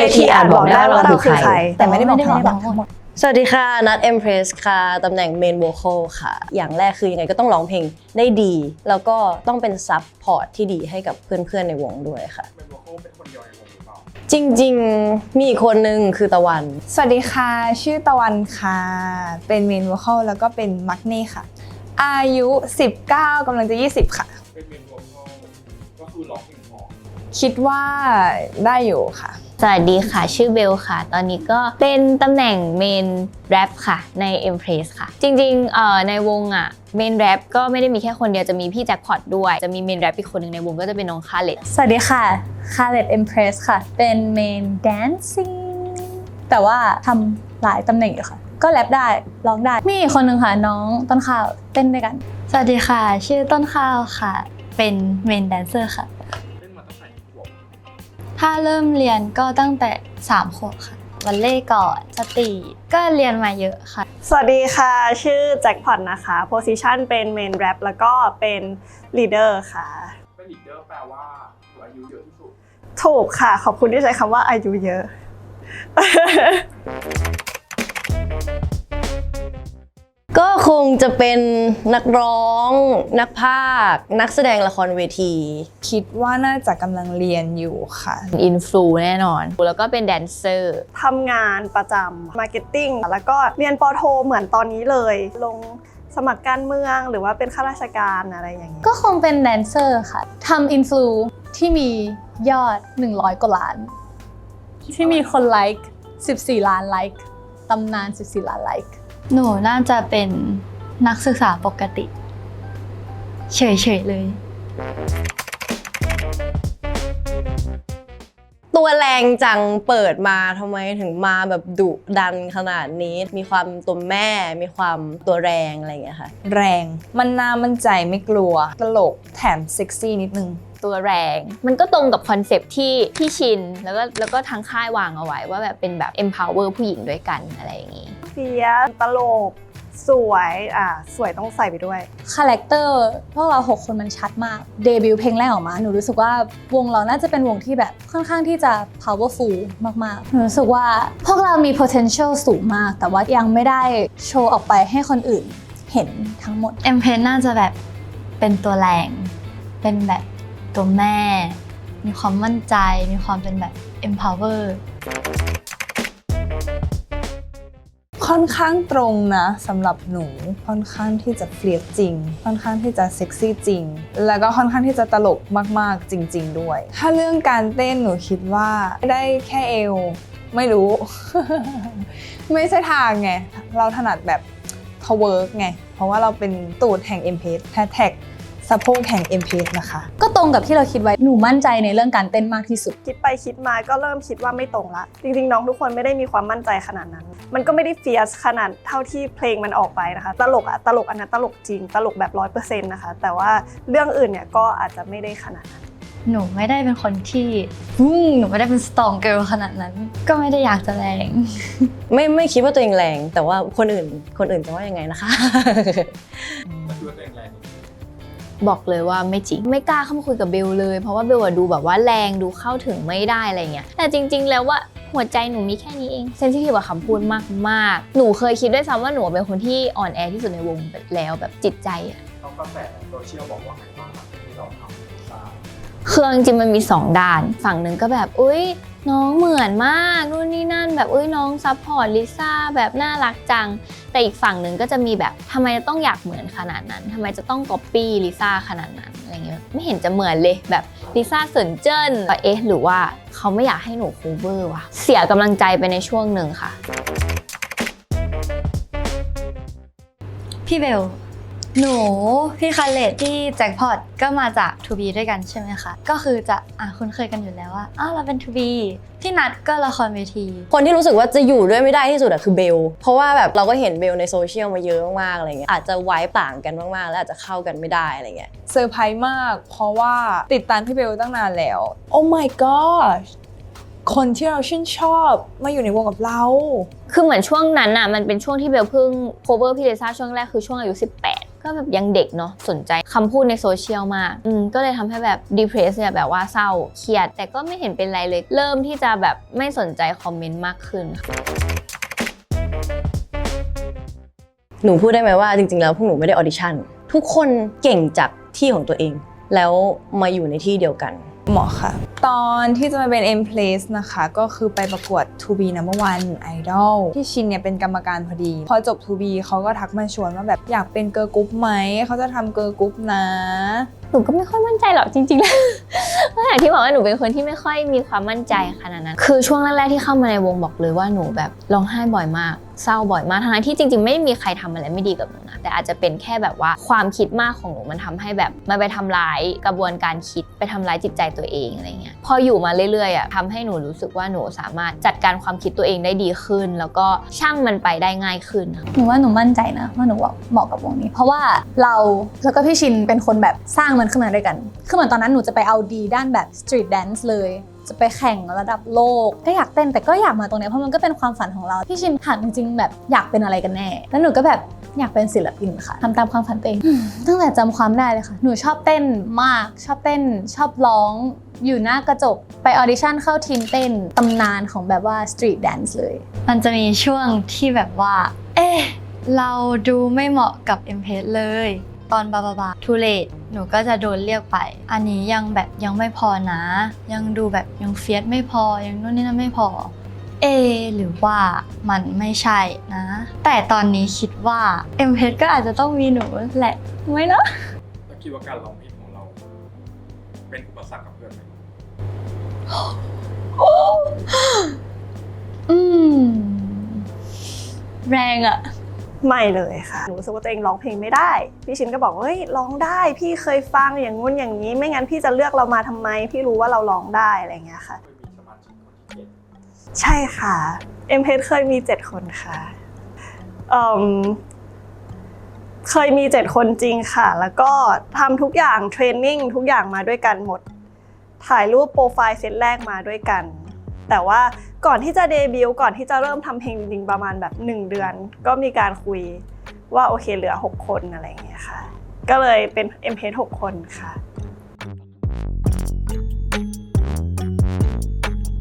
วทีอาจบอกได้ว่าเราคือใคร แต่ไม่ได้บอกทั้งหมดสวัสดีค่ะ นัทเอ็มเพรสค่ะ ตำแหน่งเมนโวคอลค่ะ อย่างแรกคือยังไงก็ต้องร้องเพลงได้ดี แล้วก็ต้องเป็นซับพอร์ตที่ดีให้กับเพื่อนๆในวงด้วยค่ะเป็นโวคอลเป็นคนเดียวในวงหรือเปล่าจริงๆ มีอีกคนนึงคือตะวัน สวัสดีค่ะ ชื่อตะวันค่ะ เป็นเมนว o ค a l แล้วก็เป็นมักเน่ค่ะ อายุ 19กำลังจะ 20 ค่ะ เป็นเมนโวคอลก็คือร้องเพลงพอคิดว่าได้อยู่ค่ะ สวัสดีค่ะ ชื่อเบลค่ะ ตอนนี้ก็เป็นตำแหน่งเมนแรปค่ะ ใน Empress ค่ะ จริงๆเอ่อในวงอะเมนแรปก็ไม่ได้มีแค่คนเดียวจะมีพี่แจ็คพอตด้วย จะมีเมนแรปอีกคนหนึ่งในวงก็จะเป็นน้องคาเลตสวัสดีค่ะคาเลตเอ็มเพรสค่ะ เป็นเมน dancing แต่ว่าทำหลายตำแหน่งอยู่ค่ะ ก็แรปได้ร้องได้ มีอีกคนหนึ่งค่ะ น้องต้นข้าวเต้นด้วยกัน สวัสดีค่ะ ชื่อต้นข้าวค่ะ เป็นเมนแดนเซอร์ค่ะ ถ้าเริ่มเรียนก็ตั้งแต่ 3 ขวบค่ะวันเล่ก่อนสตรีก็เรียนมาเยอะค่ะ สวัสดีค่ะ ชื่อแจ็คพอตนะคะโพซิชันเป็นเมนแรปแล้วก็เป็นลีดเดอร์ค่ะ เป็นลีดเดอร์แปลว่าตัวอายุเยอะที่สุด ถูกค่ะ ขอบคุณที่ใช้คำว่าอายุเยอะ ก็คงจะเป็นนักร้อง นักพากย์นักแสดงละครเวที คิดว่าน่าจะกำลังเรียนอยู่ค่ะ อินฟลูแน่นอน แล้วก็เป็นแดนเซอร์ทำงานประจำมาร์เก็ตติ้งแล้วก็เรียนปอโทเหมือนตอนนี้เลย ลงสมัครการเมืองหรือว่าเป็นข้าราชการอะไรอย่างนี้ยก็คงเป็นแดนเซอร์ค่ะทำอินฟลูที่มียอด 100 กว่าล้าน ที่มีคนไลค์ 14 ล้านไลค์ตำนาน 14 ล้านไลค์ หนูน่าจะเป็นนักศึกษาปกติ เฉยๆเลย ตัวแรงจังเปิดมาทำไมถึงมาแบบดุดันขนาดนี้ มีความตัวแม่ มีความตัวแรงอะไรอย่างเงี้ยค่ะ แรง มันน่ามั่นใจไม่กลัวตลกแถมเซ็กซี่นิดนึงตัวแรง มันก็ตรงกับคอนเซปต์ที่พี่ชิน แล้วก็แล้วก็ทางค่ายวางเอาไว้ว่าแบบเป็นแบบ empower ผู้หญิงด้วยกันอะไรอย่างงี้เฟียสตลก สวยอ่าสวยต้องใส่ไปด้วย คาแรคเตอร์พวกเรา 6 คนมันชัดมาก เดบิวต์เพลงแรกออกมา หนูรู้สึกว่าวงเราน่าจะเป็นวงที่แบบค่อนข้างที่จะ powerful มาก ๆ หนูรู้สึกว่าพวกเรามี potential สูงมาก แต่ว่ายังไม่ได้โชว์ออกไปให้คนอื่นเห็นทั้งหมด เอ็มเพนน่าจะแบบเป็นตัวแรง เป็นแบบตัวแม่ มีความมั่นใจ มีความเป็นแบบ empower ค่อนข้างตรงนะสำหรับหนูค่อนข้างที่จะเฟลียสจริง ค่อนข้างที่จะเซ็กซี่จริง แล้วก็ค่อนข้างที่จะตลกมากๆจริง ๆ ด้วย ถ้าเรื่องการเต้นหนูคิดว่าได้แค่เอวไม่รู้ ไม่ใช่ทางไง เราถนัดแบบทเวิร์กไง เพราะว่าเราเป็นตูดแห่ง m p แฮชแท็ก สะโพกแห่ง m p นะคะ ก็ตรงกับที่เราคิดไว้ หนูมั่นใจในเรื่องการเต้นมากที่สุด คิดไปคิดมาก็เริ่มคิดว่าไม่ตรงละ จริงๆ น้องทุกคนไม่ได้มีความมั่นใจขนาดนั้น มันก็ไม่ได้เฟียสขนาดเท่าที่เพลงมันออกไปนะคะ ตลกอะตลกอันนั้นตลกจริง ตลกแบบร้อยเปอร์เซ็นต์นะคะ แต่ว่าเรื่องอื่นเนี่ยก็อาจจะไม่ได้ขนาดนั้นหนูไม่ได้เป็นคนที่อืมหนูไม่ได้เป็นสตองเกิ l ขนาดนั้น ก็ไม่ได้อยากจะแรง ไม่ไม่คิดว่าตัวเองแรง แต่ว่าคนอื่นคนอื่นจะว่ายังไงนะคะก็คือว่าตัวเองแรง บอกเลยว่าไม่จริง ไม่กล้าเข้ามาคุยกับเบลเลย เพราะว่าเบลอะดูแบบว่าแรงดูเข้าถึงไม่ได้อะไรเงี้ยแต่จริง ๆ แล้วว่าหัวใจหนูมีแค่นี้เองเซนซิทีฟกับคำพูดมากๆ หนูเคยคิดด้วยซ้ำว่าหนูเป็นคนที่อ่อนแอที่สุดในวงแล้วแบบจิตใจอะต้องกระแสโซเชียลบอกว่าไงบ้างครับที่เราทำทราบเครื่องจริงๆมันมีสองด้าน ฝั่งหนึ่งก็แบบอุ้ย น้องเหมือนมากนู่นนี่นั่น แบบอุ้ยน้องซัพพอร์ตลิซ่าแบบน่ารักจัง แต่อีกฝั่งหนึ่งก็จะมีแบบทำไมต้องอยากเหมือนขนาดนั้นทำไมจะต้องก๊อปปี้ลิซ่าขนาดนั้นอะไรเงี้ยไม่เห็นจะเหมือนเลยแบบลิซ่าเซินเจิ้นเอ๊ะหรือว่าเขาไม่อยากให้หนูโคเวอร์วะเสียกำลังใจไปในช่วงหนึ่งค่ะพี่เบล หนูพี่คาเลตที่แจ็คพอตก็มาจาก To B ด้วยกันใช่ไหมคะ ก็คือจะอะคุ้นเคยกันอยู่แล้วว่าอ้าวเราเป็น To B พี่นัดก็ละครเวที คนที่รู้สึกว่าจะอยู่ด้วยไม่ได้ที่สุดอะคือเบล เพราะว่าแบบเราก็เห็นเบลในโซเชียลมาเยอะมากๆอะไรเงี้ยอาจจะไว้ต่างกันมากๆ แล้วอาจจะเข้ากันไม่ได้อะไรเงี้ยเซอร์ไพรส์มาก เพราะว่าติดตามพี่เบลตั้งนานแล้ว โอ้ my god คนที่เราชื่นชอบมาอยู่ในวงกับเรา คือเหมือนช่วงนั้นอะมันเป็นช่วงที่เบลเพิ่ง cover พี่ลิซ่าช่วงแรกคือช่วงอายุ18 ก็แบบยังเด็กเนาะสนใจคำพูดในโซเชียลมากอืมก็เลยทำให้แบบ depress เนี่ยแบบว่าเศร้าเครียด แต่ก็ไม่เห็นเป็นไรเลย เริ่มที่จะแบบไม่สนใจคอมเมนต์มากขึ้นค่ะหนูพูดได้ไหมว่าจริงๆแล้วพวกหนูไม่ได้ออดิชั่นทุกคนเก่งจากที่ของตัวเอง แล้วมาอยู่ในที่เดียวกัน เหมาะค่ะ ตอนที่จะมาเป็น M Place นะคะ ก็คือไปประกวด To Be Number One Idol ที่ชินเนี่ยเป็นกรรมการพอดี พอจบ To Be เขาก็ทักมาชวนว่าแบบอยากเป็นเกิร์ลกรุ๊ปไหม เขาจะทำเกิร์ลกรุ๊ปนะหนูก็ไม่ค่อยมั่นใจหรอกจริงๆแล้วเพราะอย่างที่บอกว่าหนูเป็นคนที่ไม่ค่อยมีความมั่นใจขนาดนั้น คือช่วงแรกๆที่เข้ามาในวงบอกเลยว่าหนูแบบร้องไห้บ่อยมาก เศร้าบ่อยมากทั้งที่จริงๆ ไม่มีใครทำอะไรไม่ดีกับหนูนะแต่อาจจะเป็นแค่แบบว่าความคิดมากของหนูมันทำให้แบบมันไปทำร้ายกระบวนการคิดไปทำร้ายจิตใจตัวเองอะไรเงี้ยพออยู่มาเรื่อยๆอะทำให้หนูรู้สึกว่าหนูสามารถจัดการความคิดตัวเองได้ดีขึ้น แล้วก็ช่างมันไปได้ง่ายขึ้นหนูว่าหนูมั่นใจนะว่าหนูเหมาะกับวงนี้ เพราะว่าเราแล้วก็พี่ชินเป็นคนแบบสร้างมันขึ้นมาด้วยกันคือเหมือนตอนนั้นหนูจะไปเอาดีด้านแบบ street dance เลย จะไปแข่งระดับโลกก็อยากเต้นแต่ก็อยากมาตรงเนี้ยเพราะมันก็เป็นความฝันของเราพี่ชินถามจริงๆแบบอยากเป็นอะไรกันแน่ แล้วหนูก็แบบอยากเป็นศิลปินค่ะทำตามความฝันตัวเองตั้งแต่จำความได้เลยค่ะ หนูชอบเต้นมาก ชอบเต้น ชอบร้องอยู่หน้ากระจกไปออดิชั่นเข้าทีมเต้นตำนานของแบบว่า street dance เลย มันจะมีช่วงที่แบบว่า เอ๊ะเราดูไม่เหมาะกับ m p อเลย ตอนบาบาบาทูเลตหนูก็จะโดนเรียกไป อันนี้ยังแบบยังไม่พอนะ ยังดูแบบยังเฟียสไม่พอ ยังนู่นนี่นั่นไม่พอ เอะหรือว่ามันไม่ใช่นะ แต่ตอนนี้คิดว่า m p ก็อาจจะต้องมีหนูแหละไม่นะแล้วคิดว่าการร้องเพลงของเรา เป็นอุปสรรคกับเพื่อนไหมอืม แรงอะ ไม่เลยค่ะ หนูรู้สึกว่าตัวเองร้องเพลงไม่ได้ พี่ชินก็บอกเฮ้ยร้องได้ พี่เคยฟังอย่างงู้นอย่างนี้ ไม่งั้นพี่จะเลือกเรามาทำไม พี่รู้ว่าเราร้องได้อะไรเงี้ยค่ะ ใช่ค่ะ เอ็มเพเคยมีเจ็ดคนค่ะเอิ่มเคยมีเจ็ดคนจริงค่ะ แล้วก็ทำทุกอย่างเทรนนิ่งทุกอย่างมาด้วยกันหมด ถ่ายรูปโปรไฟล์เซตแรกมาด้วยกัน แต่ว่าก่อนที่จะเดบิวต์ก่อนที่จะเริ่มทำเพลงจริงๆประมาณแบบ 1 เดือน ก็มีการคุยว่าโอเคเหลือ 6 คนอะไรอย่างเงี้ยค่ะ ก็เลยเป็น m p 6คนค่ะ